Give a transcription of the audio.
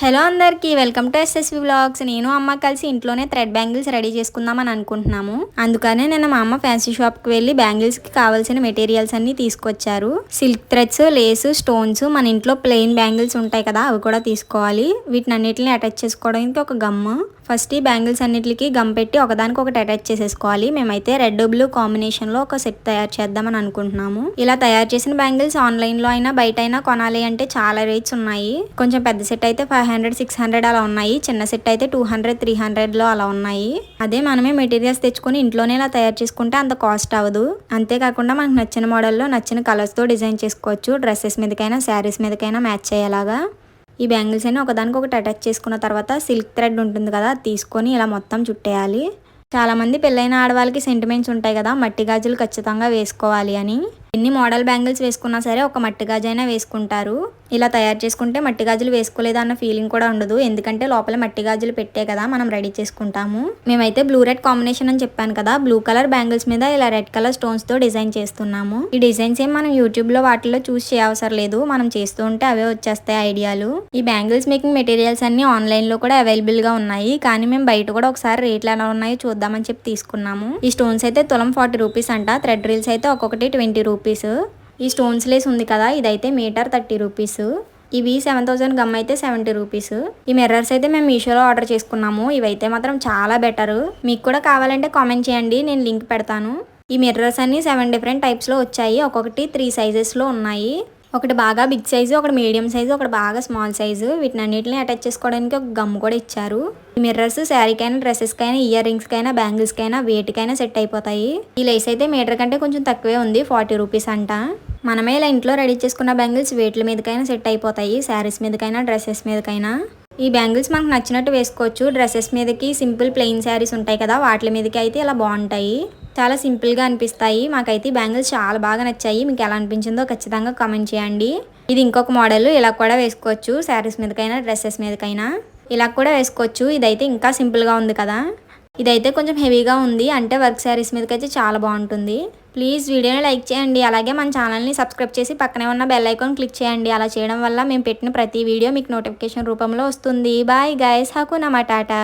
Hello అందరికీ welcome to SSV blogs నేను అమ్మ కలిసి ఇంట్లోనే థ్రెడ్ బ్యాంగిల్స్ రెడీ చేసుకుందామని అనుకుంటున్నాము. అందుకనే నేను మా అమ్మ ఫ్యాన్సీ షాప్కి వెళ్ళి బ్యాంగిల్స్కి కావాల్సిన మెటీరియల్స్ అన్ని తీసుకొచ్చారు. సిల్క్ థ్రెడ్స్ లేస్ స్టోన్స్ మన ఇంట్లో ప్లెయిన్ బ్యాంగిల్స్ ఉంటాయి కదా అవి కూడా తీసుకోవాలి. వీటిని అన్నిటిని అటాచ్ చేసుకోవడానికి ఒక గమ్ము ఫస్ట్ ఈ బ్యాంగిల్స్ అన్నిటికి గమ్ పెట్టి ఒకదానికి ఒకటి అటాచ్ చేసేసుకోవాలి. మేమైతే రెడ్ బ్లూ కాంబినేషన్లో ఒక సెట్ తయారు చేద్దామని అనుకుంటున్నాము. ఇలా తయారు చేసిన బ్యాంగిల్స్ ఆన్లైన్లో అయినా బయట అయినా కొనాలి అంటే చాలా రేట్స్ ఉన్నాయి. కొంచెం పెద్ద సెట్ అయితే ఫైవ్ హండ్రెడ్ సిక్స్ హండ్రెడ్ అలా ఉన్నాయి. చిన్న సెట్ అయితే టూ హండ్రెడ్ త్రీ హండ్రెడ్లో అలా ఉన్నాయి. అదే మనమే మెటీరియల్స్ తెచ్చుకొని ఇంట్లోనే ఇలా తయారు చేసుకుంటే అంత కాస్ట్ అవ్వదు. అంతేకాకుండా మనకు నచ్చిన మోడల్లో నచ్చిన కలర్స్తో డిజైన్ చేసుకోవచ్చు. డ్రెస్సెస్ మీదకైనా శారీస్ మీదకైనా మ్యాచ్ అయ్యేలాగా. ఈ బ్యాంగిల్స్ అయినా ఒకదానికి ఒకటి అటాచ్ చేసుకున్న తర్వాత సిల్క్ థ్రెడ్ ఉంటుంది కదా తీసుకొని ఇలా మొత్తం చుట్టేయాలి. చాలామంది పెళ్ళైన ఆడవాళ్ళకి సెంటిమెంట్స్ ఉంటాయి కదా మట్టి గాజులు ఖచ్చితంగా వేసుకోవాలి అని. ఎన్ని మోడల్ బ్యాంగిల్స్ వేసుకున్నా సరే ఒక మట్టి గాజైనా వేసుకుంటారు. ఇలా తయారు చేసుకుంటే మట్టి గాజులు వేసుకోలేదు అన్న ఫీలింగ్ కూడా ఉండదు. ఎందుకంటే లోపల మట్టి గాజులు పెట్టే కదా మనం రెడీ చేసుకుంటాము. మేమైతే బ్లూ రెడ్ కాంబినేషన్ అని చెప్పాను కదా బ్లూ కలర్ బ్యాంగిల్స్ మీద ఇలా రెడ్ కలర్ స్టోన్స్తో డిజైన్ చేస్తున్నాము. ఈ డిజైన్స్ ఏం మనం యూట్యూబ్లో వాటిలో చూస్ చేయవసరం లేదు. మనం చేస్తూ ఉంటే అవే వచ్చేస్తాయి ఐడియాలు. ఈ బ్యాంగిల్స్ మేకింగ్ మెటీరియల్స్ అన్ని ఆన్లైన్లో కూడా అవైలబుల్గా ఉన్నాయి. కానీ మేము బయట కూడా ఒకసారి రేట్లు ఎలా ఉన్నాయో చూద్దామని చెప్పి తీసుకున్నాము. ఈ స్టోన్స్ అయితే తులం ఫార్టీ రూపీస్ అంట థ్రెడ్ రీల్స్ అయితే ఒక్కొక్కటి ట్వంటీ రూపీస్ ఈ స్టోన్స్ లేస్ ఉంది కదా ఇదైతే మీటర్ థర్టీ రూపీస్ ఇవి సెవెన్ థౌసండ్ గమ్ అయితే సెవెంటీ రూపీస్ ఈ మిర్రర్స్ అయితే మేము మీషోలో ఆర్డర్ చేసుకున్నాము. ఇవైతే మాత్రం చాలా బెటర్ మీకు కూడా కావాలంటే కామెంట్ చేయండి నేను లింక్ పెడతాను. ఈ మిర్రర్స్ అన్ని సెవెన్ డిఫరెంట్ టైప్స్లో వచ్చాయి. ఒక్కొక్కటి త్రీ సైజెస్లో ఉన్నాయి. ఒకటి బాగా బిగ్ సైజు ఒకటి మీడియం సైజు ఒకటి బాగా స్మాల్ సైజు వీటిని అన్నింటినీ అటాచ్ చేసుకోవడానికి ఒక గమ్ కూడా ఇచ్చారు. ఈ మిర్రర్స్ శారీకైనా డ్రెస్సెస్కైనా ఇయర్ రింగ్స్కైనా బ్యాంగిల్స్కైనా వేటికైనా సెట్ అయిపోతాయి. ఈ లేస్ అయితే మీటర్ కంటే కొంచెం తక్కువే ఉంది ఫార్టీ రూపీస్ అంట. మనమే ఇలా ఇంట్లో రెడీ చేసుకున్న బ్యాంగిల్స్ వేట్ల మీదకైనా సెట్ అయిపోతాయి శారీస్ మీదకైనా డ్రెస్సెస్ మీదకైనా. ఈ బ్యాంగిల్స్ మనకు నచ్చినట్టు వేసుకోవచ్చు. డ్రెస్సెస్ మీదకి సింపుల్ ప్లెయిన్ శారీస్ ఉంటాయి కదా వాటి మీదకి అయితే ఇలా బాగుంటాయి. చాలా సింపుల్గా అనిపిస్తాయి. మాకైతే బ్యాంగిల్స్ చాలా బాగా నచ్చాయి. మీకు ఎలా అనిపించిందో ఖచ్చితంగా కామెంట్ చేయండి. ఇది ఇంకొక మోడల్. ఇలా కూడా వేసుకోవచ్చు. శారీస్ మీదకైనా డ్రెస్సెస్ మీదకైనా. ఇలా కూడా వేసుకోవచ్చు. ఇదైతే ఇంకా సింపుల్గా ఉంది కదా. ఇదైతే కొంచెం హెవీగా ఉంది. అంటే వర్క్ శారీస్ మీదకైతే చాలా బాగుంటుంది. ప్లీజ్ వీడియోని లైక్ చేయండి. అలాగే మన ఛానల్ని సబ్స్క్రైబ్ చేసి పక్కనే ఉన్న బెల్ ఐకాన్ క్లిక్ చేయండి. అలా చేయడం వల్ల మేము పెట్టిన ప్రతి వీడియో మీకు నోటిఫికేషన్ రూపంలో వస్తుంది. Bye guys. హకు నమా టాటా.